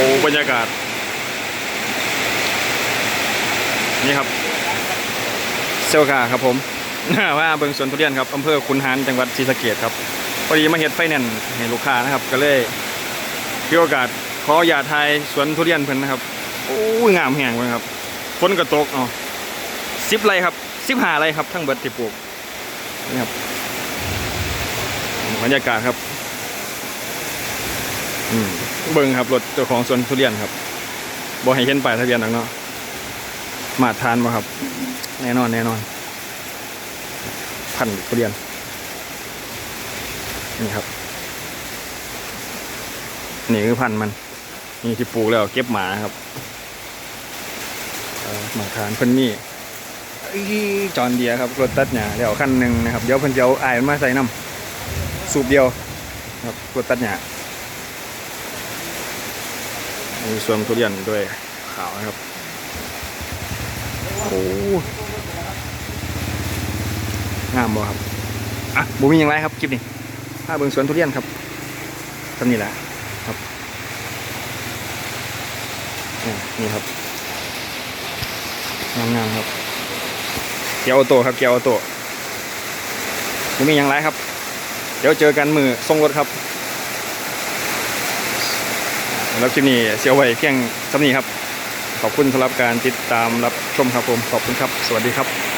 อ้บรรยากาศ นี่ครับ เซลกาครับผมว่าเบิงสวนทุเรียนครับอำเภอคุนหารจังหวัดศรีสะเกษครับพอดีมาเฮ็ดไฟแนนซ์ให้ลูกค้านะครับ ก็เลยมีโอกาสขออย่าทายสวนทุเรียนเพิ่นนะครับโอ้ยงามแห่งเลยครับฝนก็ตกเนาะสิบไรครับสิบหาไรครับทั้งเบิดที่ปลูกนี่ครับบรรยากาศครับ อืม เบิ่งครับรถเจ้าของสวนทุเรียนครับบ่ให้เห็นป้ายทะเบียนหรอกเนาะมาทานบ่ครับ แน่นอนแน่นอน พันทุเรียนนี่ครับ นี่คือพันมันนี่ที่ปลูกแล้วเก็บหมาครับหมาทานเพิ่นนี่อีจอนเดียครับรถตัดหญ้าแล้วคันหนึ่งนะครับเดี๋ยวเพิ่นจะเอาอายมันมาใส่น้ำสูบเดียวครับรถตัดหญ้า มีส่วนทุเรียนด้วยขาวนะครับโอ้งามบ่ครับอะบุมีอย่างไรครับคลิปนี้ผ้าเบิงสวนทุเรียนครับทำนี่แหละครับอะนี่ครับงามๆครับเกียวออโต้ครับเกียวออโต้บุมีอย่างไรครับ เดี๋ยวเจอกันมือทรงรถครับ แล้วคลิปนี้เสียวไว้เพียงสำนีครับ ขอบคุณสำหรับการติดตามรับชมครับผม ขอบคุณครับ สวัสดีครับ